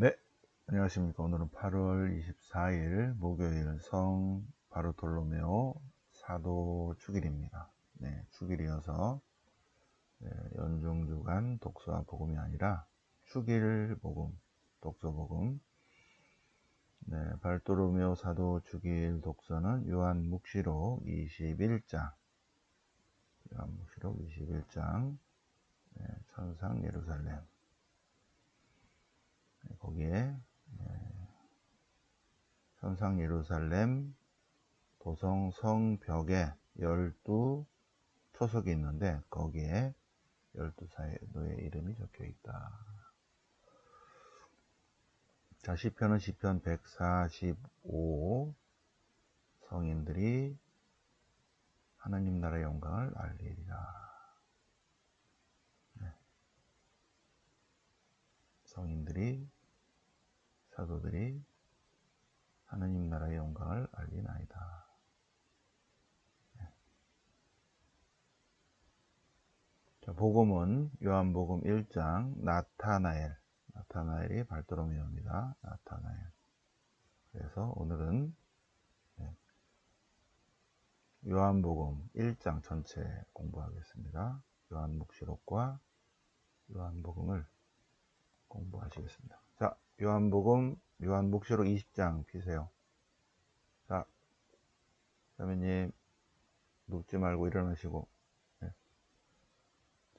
네, 안녕하십니까. 오늘은 8월 24일 목요일 성 바르톨로메오 사도 축일입니다. 네, 축일이어서 네, 연중 주간 독서와 복음이 아니라 축일 복음, 독서 복음. 네, 발토로메오 사도 축일 독서는 요한 묵시록 21장, 요한 묵시록 21장, 네, 천상 예루살렘. 거기에 현상 예루살렘 도성 성벽에 열두 초석이 있는데 거기에 열두 사도의 이름이 적혀 있다. 자, 시편은 시편 145 성인들이 하나님 나라의 영광을 알리리라. 네. 성인들이 사도들이 하느님 나라의 영광을 알리나이다. 네. 자, 복음은 요한복음 1장 나타나엘, 나타나엘이 발도로메오입니다. 나타나엘. 그래서 오늘은 네. 요한복음 1장 전체 공부하겠습니다. 요한묵시록과 요한복음을 공부하시겠습니다. 자, 요한복음, 요한묵시록 20장 피세요. 자, 자매님, 눕지 말고 일어나시고. 네.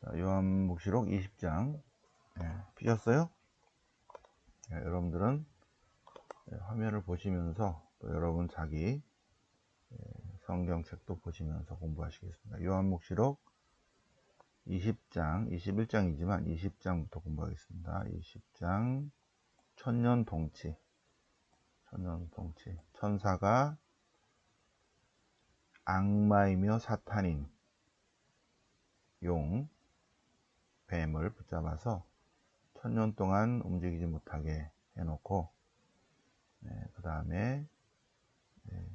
자, 요한묵시록 20장. 네, 피셨어요? 네, 여러분들은 네, 화면을 보시면서 또 여러분 자기 네, 성경책도 보시면서 공부하시겠습니다. 요한묵시록 20장, 21장이지만 20장부터 공부하겠습니다. 20장 천년 동치. 천년 동치. 천사가 악마이며 사탄인 용 뱀을 붙잡아서 천년 동안 움직이지 못하게 해놓고 네, 그 다음에 네,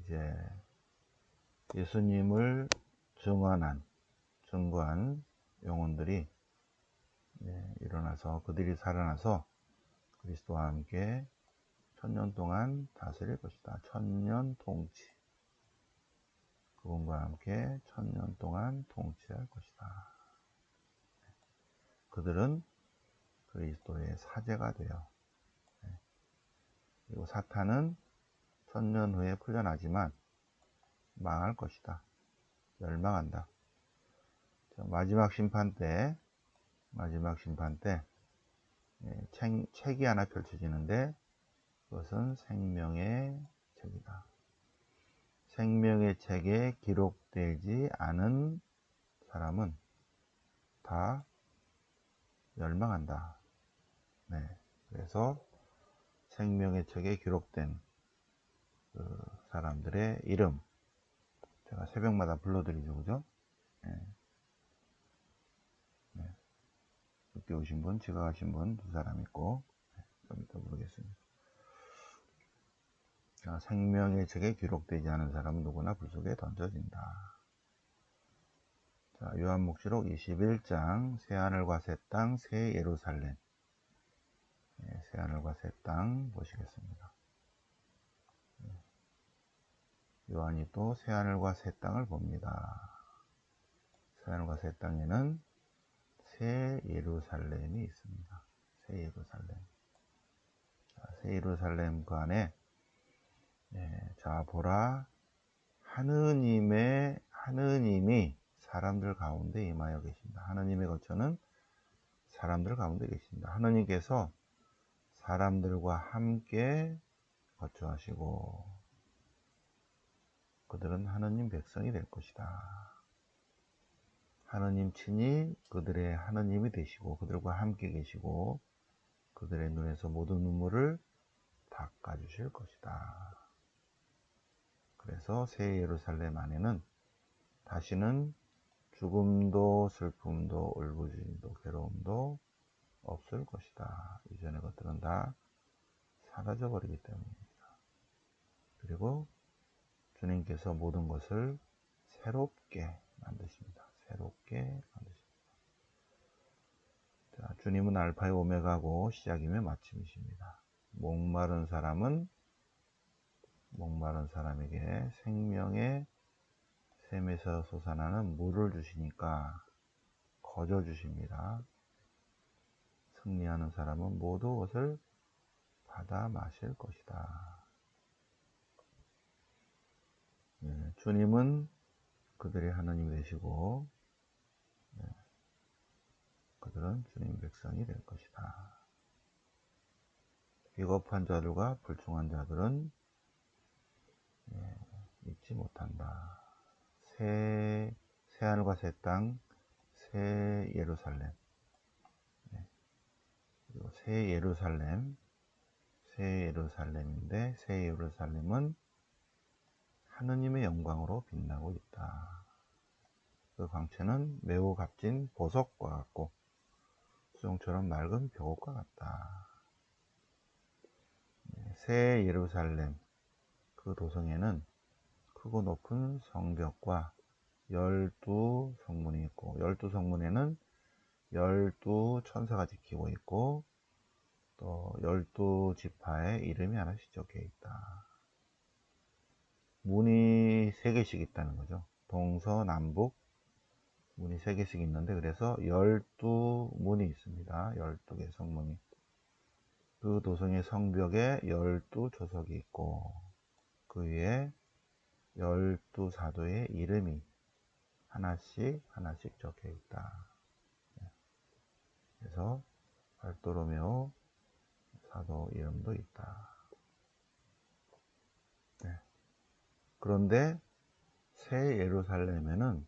이제 예수님을 증언한 증거한 영혼들이 네, 일어나서 그들이 살아나서 그리스도와 함께 천년 동안 다스릴 것이다. 천년 통치. 그분과 함께 천년 동안 통치할 것이다. 그들은 그리스도의 사제가 되어 네. 그리고 사탄은 천년 후에 풀려나지만 망할 것이다. 멸망한다. 마지막 심판 때 마지막 심판 때 예, 책, 책이 하나 펼쳐지는데 그것은 생명의 책이다. 생명의 책에 기록되지 않은 사람은 다 멸망한다. 네. 그래서 생명의 책에 기록된 그 사람들의 이름 제가 새벽마다 불러드리죠, 그죠? 네. 늦게 오신 분, 지각하신 분 두 사람 있고 네, 좀 이따 모르겠습니다. 자, 생명의 책에 기록되지 않은 사람은 누구나 불 속에 던져진다. 자, 요한묵시록 21장 새하늘과 새 땅, 새 예루살렘 네, 새하늘과 새 땅 보시겠습니다. 네. 요한이 또 새하늘과 새 땅을 봅니다. 새하늘과 새 땅에는 새 예루살렘이 있습니다. 새 예루살렘. 자, 새 예루살렘 그 안에 네, 자 보라 하느님의 하느님이 사람들 가운데 임하여 계신다. 하느님의 거처는 사람들 가운데 계신다. 하느님께서 사람들과 함께 거처하시고 그들은 하느님 백성이 될 것이다. 하느님 친히 그들의 하느님이 되시고 그들과 함께 계시고 그들의 눈에서 모든 눈물을 닦아주실 것이다. 그래서 새 예루살렘 안에는 다시는 죽음도 슬픔도 울부짖음도 괴로움도 없을 것이다. 이전의 것들은 다 사라져 버리기 때문입니다. 그리고 주님께서 모든 것을 새롭게 만드십니다. 새롭게 만드십니다. 자, 주님은 알파의 오메가고 시작이며 마침이십니다. 목마른 사람은 목마른 사람에게 생명의 샘에서 솟아나는 물을 주시니까 거저 주십니다. 승리하는 사람은 모두 것을 받아 마실 것이다. 네, 주님은 그들의 하나님이 되시고 네, 그들은 주님 백성이 될 것이다. 비겁한 자들과 불충한 자들은 네, 잊지 못한다. 새, 새 하늘과 새 땅, 새 예루살렘. 네. 그리고 새 예루살렘, 새 예루살렘인데, 새 예루살렘은 하느님의 영광으로 빛나고 있다. 그 광채는 매우 값진 보석과 같고, 수정처럼 맑은 벽옥과 같다. 네, 새 예루살렘, 그 도성에는 크고 높은 성벽과 열두 성문이 있고 열두 성문에는 열두 천사가 지키고 있고 또 열두 지파의 이름이 하나씩 적혀 있다. 문이 세 개씩 있다는 거죠. 동서 남북 문이 세 개씩 있는데 그래서 열두 문이 있습니다. 열두 개 성문이. 그 도성의 성벽에 열두 조석이 있고 그 위에 열두 사도의 이름이 하나씩 하나씩 적혀 있다. 네. 그래서 발도로메오 사도 이름도 있다. 네. 그런데 새 예루살렘에는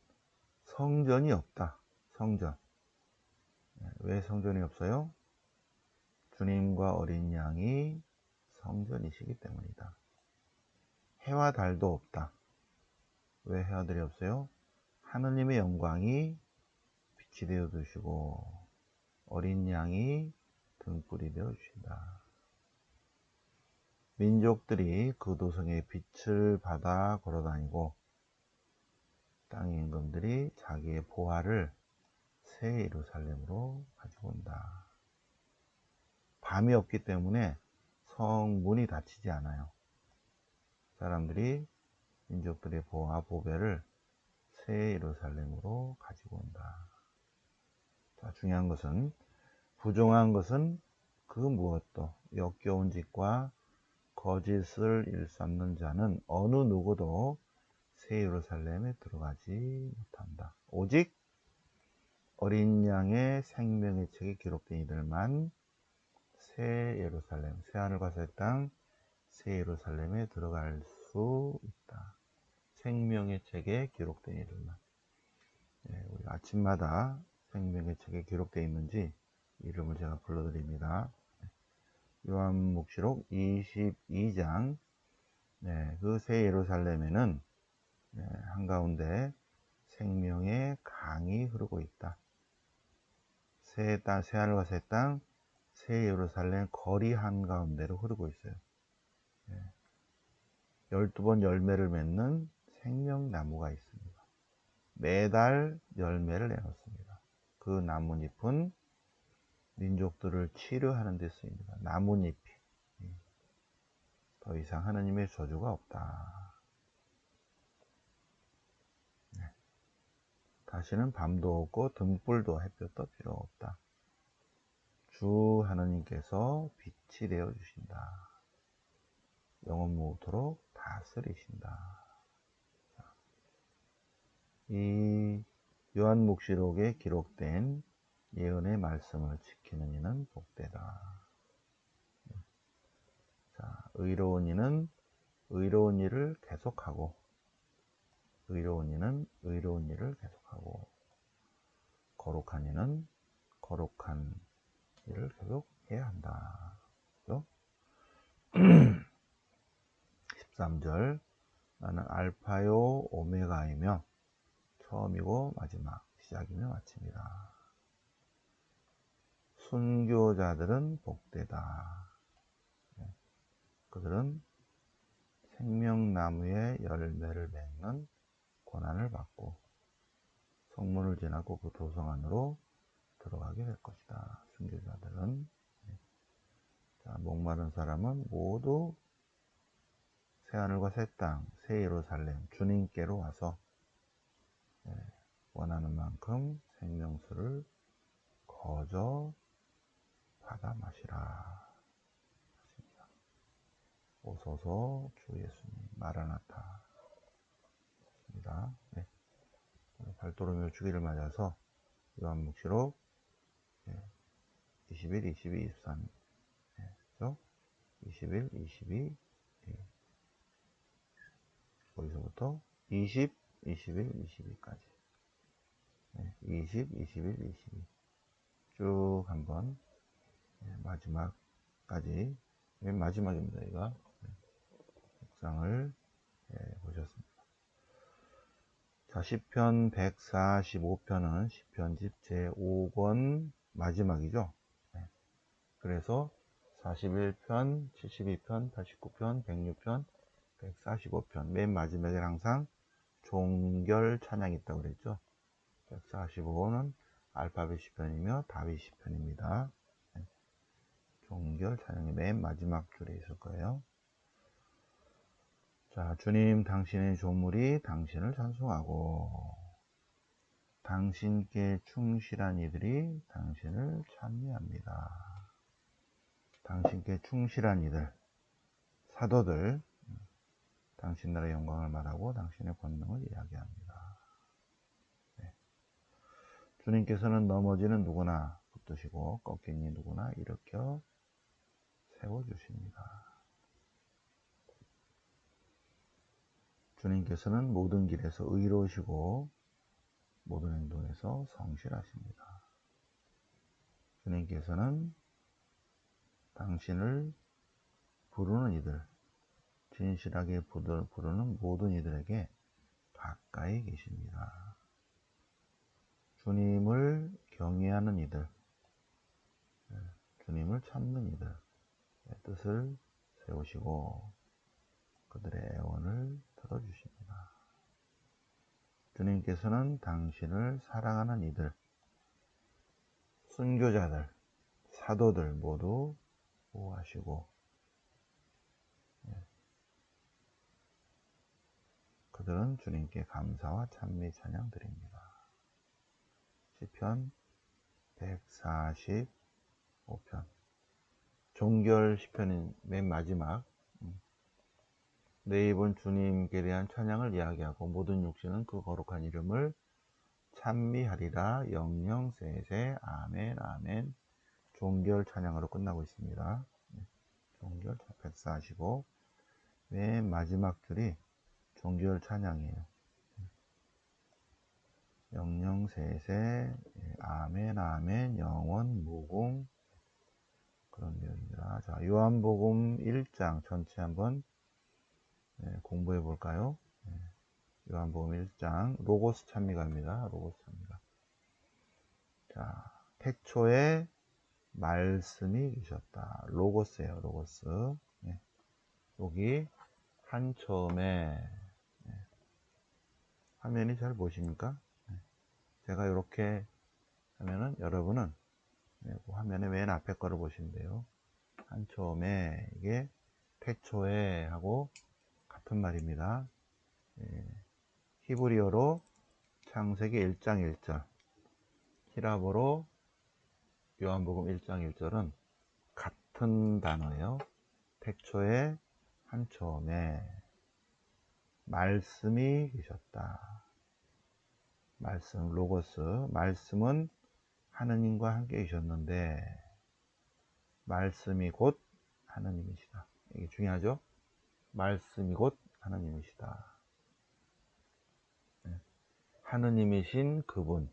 성전이 없다. 성전. 네. 왜 성전이 없어요? 주님과 어린 양이 성전이시기 때문이다. 해와 달도 없다. 왜 해와들이 없어요? 하느님의 영광이 빛이 되어 주시고 어린 양이 등불이 되어 주신다. 민족들이 그 도성의 빛을 받아 걸어다니고 땅의 임금들이 자기의 보화를 새 예루살렘으로 가지고 온다. 밤이 없기 때문에 성문이 닫히지 않아요. 사람들이 민족들의 보호와 보배를 새 예루살렘으로 가지고 온다. 자, 중요한 것은 부정한 것은 그 무엇도 역겨운 짓과 거짓을 일삼는 자는 어느 누구도 새 예루살렘에 들어가지 못한다. 오직 어린 양의 생명의 책에 기록된 이들만 새 예루살렘, 새 하늘과 새 땅, 새 예루살렘에 들어갈 수 있다. 생명의 책에 기록된 이들만. 네, 우리 아침마다 생명의 책에 기록되어 있는지 이름을 제가 불러드립니다. 요한묵시록 22장 네, 그 새 예루살렘에는 네, 한가운데 생명의 강이 흐르고 있다. 새 땅, 새 하늘과 새 땅, 새 예루살렘 거리 한가운데로 흐르고 있어요. 네. 12번 열매를 맺는 생명나무가 있습니다. 매달 열매를 내놓습니다. 그 나뭇잎은 민족들을 치료하는 데 쓰입니다. 나뭇잎이. 더 이상 하나님의 저주가 없다. 다시는 밤도 없고 등불도 햇볕도 필요 없다. 주 하나님께서 빛이 되어 주신다. 영원 무토록 다스리신다. 이 요한 묵시록에 기록된 예언의 말씀을 지키는 이는 복되다. 자, 의로운 이는 의로운 일을 계속하고, 의로운 이는 의로운 일을 계속하고, 거룩한 이는 거룩한 일을 계속 해야 한다. 그죠? 13절 나는 알파요 오메가이며 처음이고 마지막 시작이며 마침이다. 순교자들은 복되다. 네. 그들은 생명나무의 열매를 맺는 고난을 받고 성문을 지나고 그 도성 안으로 들어가게 될 것이다. 순교자들은. 네. 자, 목마른 사람은 모두 새하늘과 새 땅, 새 예루살렘, 주님께로 와서 네, 원하는 만큼 생명수를 거저 받아 마시라. 오소서 주 예수님 마라나타. 입니다. 네. 발도로며 주기를 맞아서 요한묵시록 21, 22, 23 네, 그죠? 21, 22 예. 거기서부터 20, 21, 22까지 네, 20, 21, 22 쭉 한번 네, 마지막까지 맨 마지막입니다. 이가 네, 묵상을 네, 보셨습니다. 자, 시편 145편은 시편집 제5권 마지막이죠. 네. 그래서 41편, 72편, 89편, 106편, 145편 맨 마지막에 항상 종결 찬양이 있다고 그랬죠. 145는 알파벳 시편이며 다윗 시편입니다. 네. 종결 찬양이 맨 마지막 줄에 있을 거예요. 자, 주님, 당신의 조물이 당신을 찬송하고, 당신께 충실한 이들이 당신을 찬미합니다. 당신께 충실한 이들, 사도들, 당신 나라의 영광을 말하고 당신의 권능을 이야기합니다. 네. 주님께서는 넘어지는 누구나 붙드시고 꺾인 이 누구나 일으켜 세워주십니다. 주님께서는 모든 길에서 의로우시고 모든 행동에서 성실하십니다. 주님께서는 당신을 부르는 이들, 진실하게 부르는 모든 이들에게 가까이 계십니다. 주님을 경외하는 이들, 네, 주님을 찾는 이들, 뜻을 세우시고 그들의 애원을 들어주십니다. 주님께서는 당신을 사랑하는 이들, 순교자들, 사도들 모두 보호하시고 예. 그들은 주님께 감사와 찬미 찬양 드립니다. 시편 145편 종결 시편인 맨 마지막 내 입은 주님께 대한 찬양을 이야기하고 모든 육신은 그 거룩한 이름을 찬미하리라 영영 세세 아멘 아멘 종결 찬양으로 끝나고 있습니다. 네, 종결 145. 맨 마지막 줄이 종결 찬양이에요. 영영 세세 예, 아멘 아멘 영원 무궁 그런 내용입니다. 자 요한복음 1장 전체 한번 네, 공부해 볼까요? 네, 요한복음 1장 로고스 찬미가입니다. 로고스 찬미가. 자, 태초에 말씀이 계셨다. 로고스예요. 로고스. 네. 여기 한 처음에 네. 화면이 잘 보십니까? 네. 제가 이렇게 하면은 여러분은 네, 그 화면의 맨 앞에 거를 보시면 돼요. 한 처음에 이게 태초에 하고 같은 말입니다. 예, 히브리어로 창세기 1장 1절, 히라보로 요한복음 1장 1절은 같은 단어예요. 태초에 한 처음에 말씀이 계셨다. 말씀, 로고스. 말씀은 하느님과 함께 계셨는데, 말씀이 곧 하느님이시다. 이게 중요하죠? 말씀이 곧 하나님이시다. 네. 하느님이신 그분.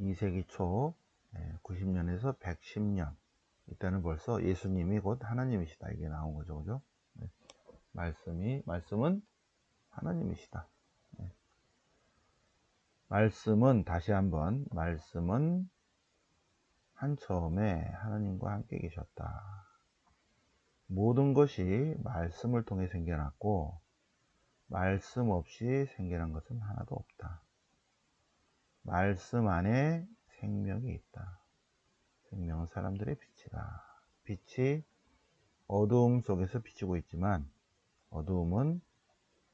2세기 초 90년에서 110년 이때는 벌써 예수님이 곧 하나님이시다 이게 나온 거죠 그죠 네. 말씀이 말씀은 하나님이시다 네. 말씀은 다시 한번 말씀은 한 처음에 하나님과 함께 계셨다 모든 것이 말씀을 통해 생겨났고 말씀 없이 생겨난 것은 하나도 없다. 말씀 안에 생명이 있다. 생명은 사람들의 빛이다. 빛이 어두움 속에서 비치고 있지만 어두움은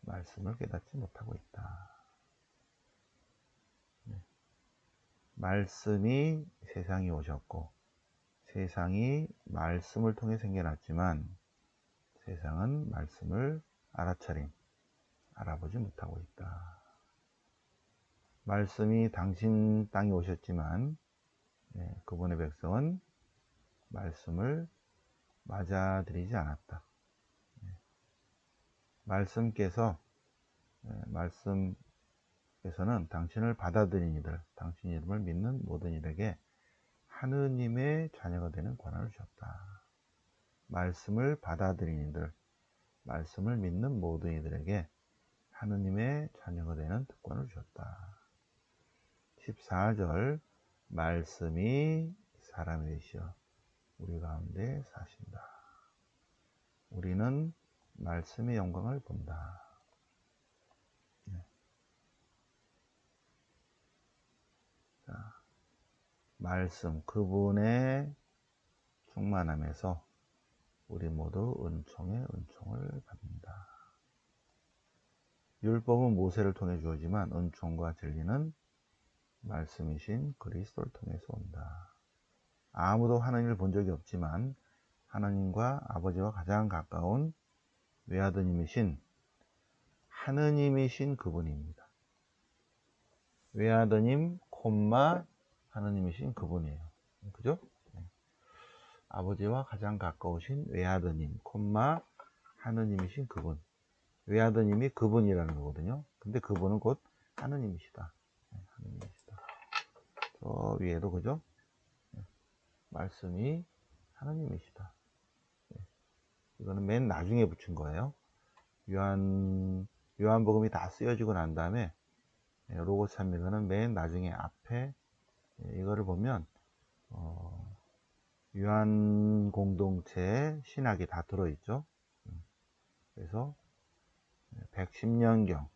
말씀을 깨닫지 못하고 있다. 네. 말씀이 세상에 오셨고 세상이 말씀을 통해 생겨났지만 세상은 말씀을 알아차림, 알아보지 못하고 있다. 말씀이 당신 땅에 오셨지만 네, 그분의 백성은 말씀을 맞아들이지 않았다. 네. 말씀께서 네, 말씀께서는 당신을 받아들인 이들, 당신 이름을 믿는 모든 이에게 하느님의 자녀가 되는 권한을 주셨다. 말씀을 받아들인 이들, 말씀을 믿는 모든 이들에게 하느님의 자녀가 되는 특권을 주셨다. 14절 말씀이 사람이 되시어 우리 가운데 사신다. 우리는 말씀의 영광을 본다. 네. 자, 말씀, 그분의 충만함에서 우리 모두 은총의 은총을 받는다. 율법은 모세를 통해 주어지만 은총과 진리는 말씀이신 그리스도를 통해서 온다. 아무도 하나님을 본 적이 없지만 하나님과 아버지와 가장 가까운 외아드님이신 하느님이신 그분입니다. 외아드님, 콤마 하느님이신 그분이에요. 그죠? 네. 아버지와 가장 가까우신 외아드님, 콤마 하느님이신 그분. 외아드님이 그분이라는 거거든요. 근데 그분은 곧 하느님이시다. 네, 하느님이시다. 저 위에도 그죠? 말씀이 하나님이시다. 네. 이거는 맨 나중에 붙인 거예요. 요한, 요한복음이 다 쓰여지고 난 다음에 네, 로고 참미가는 맨 나중에 앞에 네, 이거를 보면 어, 요한 공동체 신학이 다 들어있죠. 음. 그래서 110년경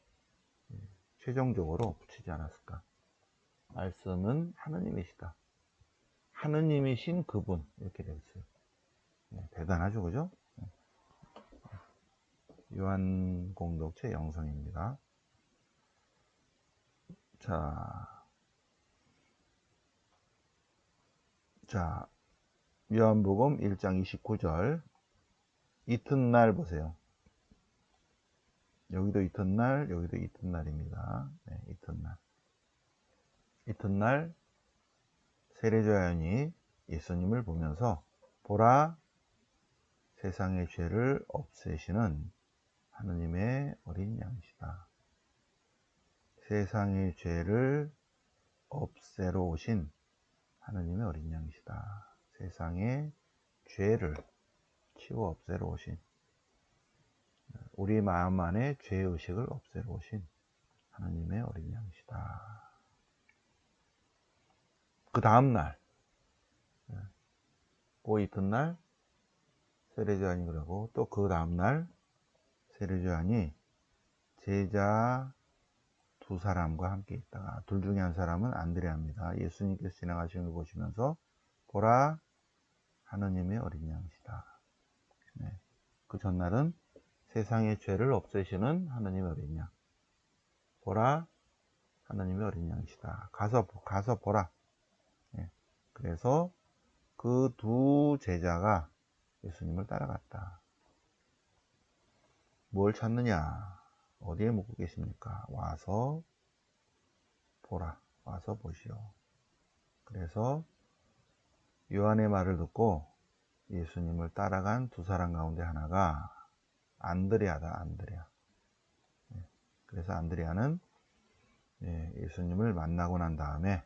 최종적으로 붙이지 않았을까. 말씀은 하느님이시다. 하느님이신 그분 이렇게 되어 있어요. 네, 대단하죠, 그죠? 네. 요한 공동체 영성입니다. 자, 자, 요한복음 1장 29절 이튿날 보세요. 여기도 이튿날, 여기도 이튿날입니다. 네, 이튿날. 이튿날 세례자연이 예수님을 보면서 보라 세상의 죄를 없애시는 하느님의 어린 양이시다. 세상의 죄를 없애러 오신 하느님의 어린 양이시다. 세상의 죄를 치워 없애러 오신 우리 마음 안에 죄의식을 없애러 오신 하느님의 어린 양이시다. 그 다음날, 그 이튿날, 세례자안이 그러고, 또 그 다음날, 세례자안이 제자 두 사람과 함께 있다가, 둘 중에 한 사람은 안드레아입니다. 예수님께서 지나가시는 걸 보시면서, 보라, 하느님의 어린 양이시다. 네. 그 전날은 세상의 죄를 없애시는 하느님의 어린 양. 보라, 하느님의 어린 양이시다. 가서, 가서 보라. 그래서 그 두 제자가 예수님을 따라갔다. 뭘 찾느냐? 어디에 묵고 계십니까? 와서 보라. 와서 보시오. 그래서 요한의 말을 듣고 예수님을 따라간 두 사람 가운데 하나가 안드레아다, 안드레아. 네, 그래서 안드레아는 예, 예수님을 만나고 난 다음에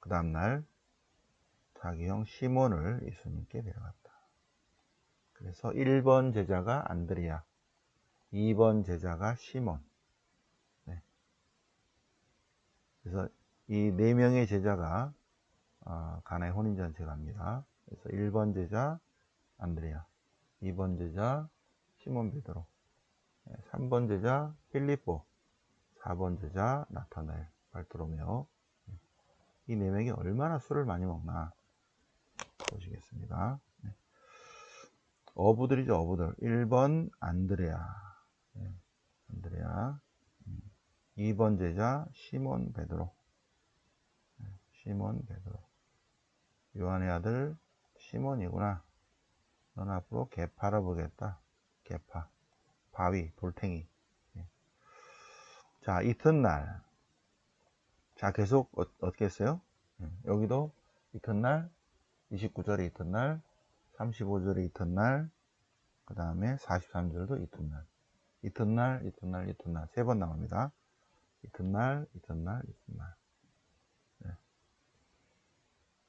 그 다음날 자기 형 시몬을 예수님께 데려갔다. 그래서 1번 제자가 안드리아, 2번 제자가 시몬. 네. 그래서 이 네 명의 제자가 어, 가나의 혼인잔치 갑니다. 그래서 1번 제자 안드레아, 2번 제자 시몬 베드로, 3번 제자 필리포, 4번 제자 나타나엘, 발트로메오, 이 네 명이 얼마나 술을 많이 먹나 보시겠습니다. 네. 어부들이죠, 어부들. 1번 안드레아. 네. 안드레아. 2번 음. 제자 시몬 베드로. 네. 시몬 베드로. 요한의 아들 시몬이구나. 넌 앞으로 개 팔아보겠다. 개파. 바위, 돌탱이. 네. 자, 이튿날. 자, 계속 어, 떻게 했어요? 네. 여기도 이튿날, 29절에 이튿날, 35절에 이튿날, 그 다음에 43절도 이튿날. 이튿날, 이튿날, 이튿날. 세 번 나옵니다. 이튿날, 이튿날, 이튿날. 네.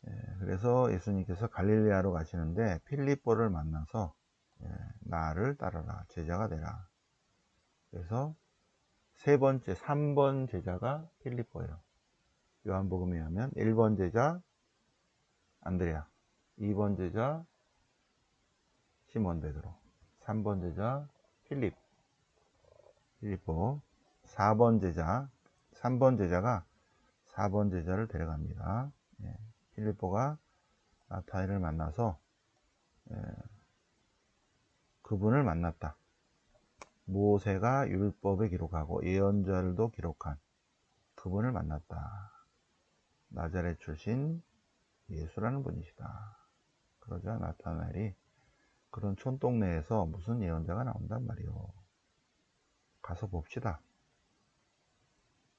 네. 그래서 예수님께서 갈릴레아로 가시는데 필리뽀를 만나서 예, 나를 따르라 제자가 되라 그래서 세 번째 3번 제자가 필리포예요 요한복음에 하면 1번 제자 안드레아 2번 제자 시몬 베드로 3번 제자 필립 필리포 4번 제자 3번 제자가 4번 제자를 데려갑니다 예, 필리포가 나타이를 만나서 예, 그분을 만났다. 모세가 율법에 기록하고 예언자들도 기록한 그분을 만났다. 나자렛 출신 예수라는 분이시다. 그러자 나타나엘이 그런 촌동네에서 무슨 예언자가 나온단 말이오. 가서 봅시다.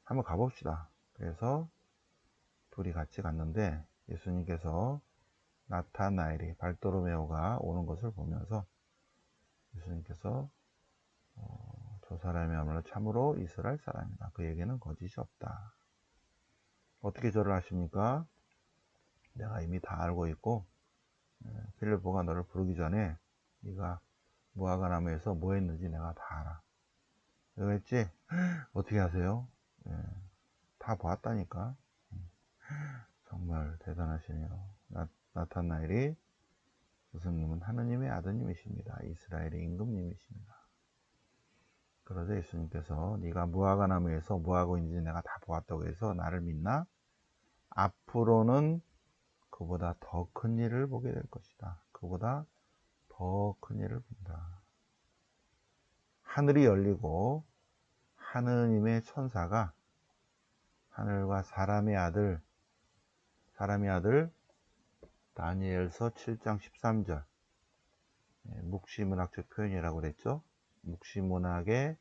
한번 가봅시다. 그래서 둘이 같이 갔는데 예수님께서 나타나엘이 발도로메오가 오는 것을 보면서 예수님께서 어, 저 사람이야말로 참으로 이스라엘 사람이다. 그에게는 거짓이 없다. 어떻게 저를 아십니까? 내가 이미 다 알고 있고 예, 필리포가 너를 부르기 전에 네가 무화과 나무에서 뭐 했는지 내가 다 알아. 내가 했지? 어떻게 하세요? 예, 다 보았다니까. 음, 정말 대단하시네요. 나, 나타나엘이 스승님은 하느님의 아드님이십니다. 이스라엘의 임금님이십니다. 그러자 예수님께서 네가 무화과 나무에서 뭐 하고 있는지 내가 다 보았다고 해서 나를 믿나? 앞으로는 그보다 더 큰 일을 보게 될 것이다. 그보다 더 큰 일을 본다. 하늘이 열리고 하느님의 천사가 하늘과 사람의 아들, 사람의 아들 다니엘서 7장 13절 예, 묵시문학적 표현이라고 그랬죠. 묵시문학의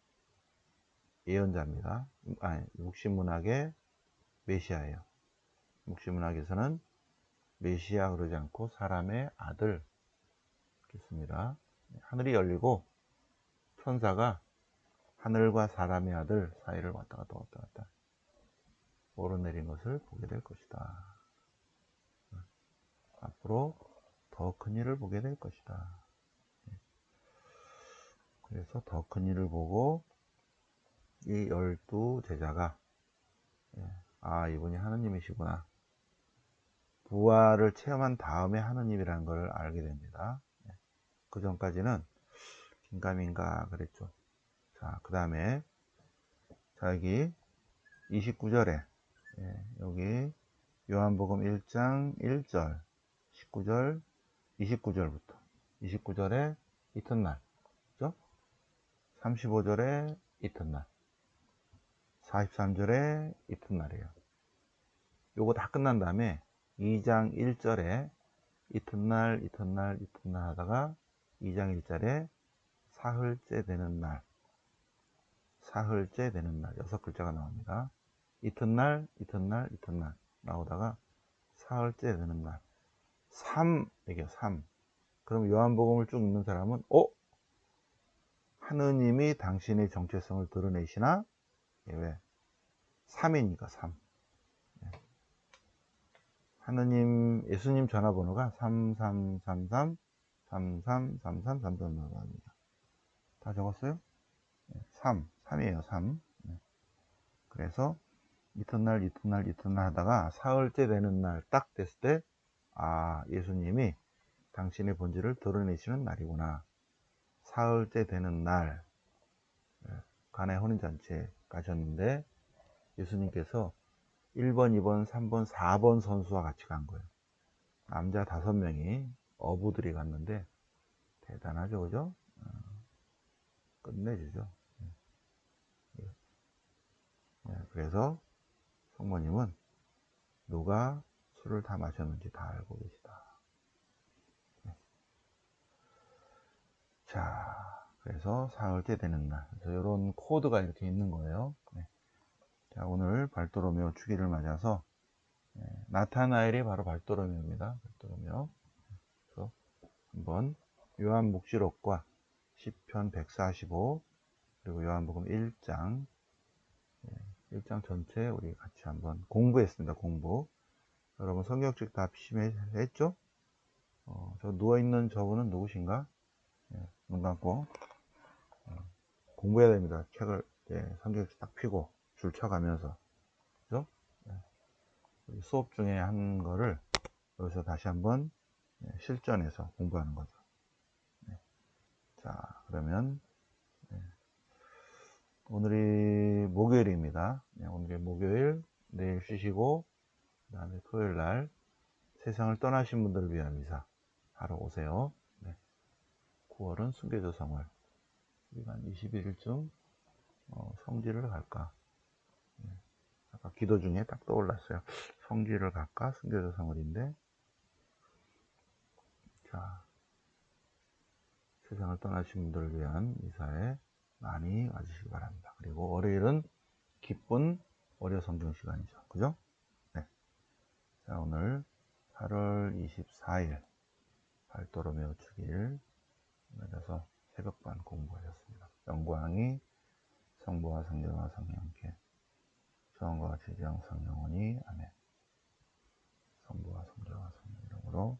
예언자입니다. 아니, 묵시문학의 메시아예요. 묵시문학에서는 메시아 그러지 않고 사람의 아들 그렇습니다. 하늘이 열리고 천사가 하늘과 사람의 아들 사이를 왔다 갔다 왔다 갔다 오르내린 것을 보게 될 것이다. 앞으로 더 큰 일을 보게 될 것이다. 그래서 더 큰 일을 보고 이 열두 제자가 예, 아 이분이 하느님이시구나 부활을 체험한 다음에 하느님이라는 걸 알게 됩니다. 예, 그 전까지는 긴가민가 그랬죠. 자, 그 다음에 자 여기 29절에 예, 여기 요한복음 1장 1절 19절, 29절부터 29절에 이튿날 그죠? 35절에 이튿날 43절에 이튿날이에요 요거 다 끝난 다음에 2장 1절에 이튿날 이튿날 이튿날 하다가 2장 1절에 사흘째 되는 날 사흘째 되는 날 여섯 글자가 나옵니다 이튿날 이튿날 이튿날 나오다가 사흘째 되는 날 3, 이게 3. 그럼 요한복음을 쭉 읽는 사람은, 어? 하느님이 당신의 정체성을 드러내시나? 예, 왜? 3이니까 3. 예. 하느님, 예수님 전화번호가 3333 3333 3333입니다. 다 적었어요? 3, 3이에요, 3. 그래서 이튿날, 이튿날, 이튿날 하다가 사흘째 되는 날 딱 됐을 때 아, 예수님이 당신의 본질을 드러내시는 날이구나. 사흘째 되는 날, 가나의 혼인잔치에 가셨는데, 예수님께서 1번, 2번, 3번, 4번 선수와 같이 간 거예요. 남자 5명이 어부들이 갔는데 대단하죠, 그죠? 어, 끝내주죠. 예. 예, 그래서 성모님은 누가 술을 다 마셨는지 다 알고 계시다. 네. 자, 그래서 사흘째 되는 날. 그래서 이런 코드가 이렇게 있는 거예요. 네. 자, 오늘 발도로메오 주기를 맞아서 네, 나타나엘이 바로 발도로메오입니다. 발도로메오. 그래서 한번 요한묵시록과 시편 145 그리고 요한복음 1장 1장 전체 우리 같이 한번 공부했습니다. 공부. 여러분 성경책 다 비심했죠? 어, 저 누워있는 저분은 누구신가? 예, 눈 감고 어, 공부해야 됩니다. 책을 예, 성경책 딱 펴고 줄 쳐가면서 그죠? 예, 수업 중에 한 거를 여기서 다시 한번 예, 실전에서 공부하는 거죠. 네. 자 그러면 오늘이 목요일입니다. 네, 오늘이 목요일, 내일 쉬시고, 그 다음에 토요일 날 세상을 떠나신 분들을 위한 미사 하러 오세요. 네. 9월은 순교조성월. 우리가 한 21일쯤 어, 성지를 갈까. 네. 아까 기도 중에 딱 떠올랐어요. 성지를 갈까? 순교조성월인데. 자, 세상을 떠나신 분들을 위한 미사에 많이 와주시기 바랍니다. 그리고 월요일은 기쁜 월요 성경 시간이죠. 그죠? 네. 자, 오늘 8월 24일 발도로메오 주길 맞아서 새벽반 공부하셨습니다. 영광이 성부와 성령과 성령께 주원과 같이 영성 영원히 아멘. 성부와 성령과 성령 이름으로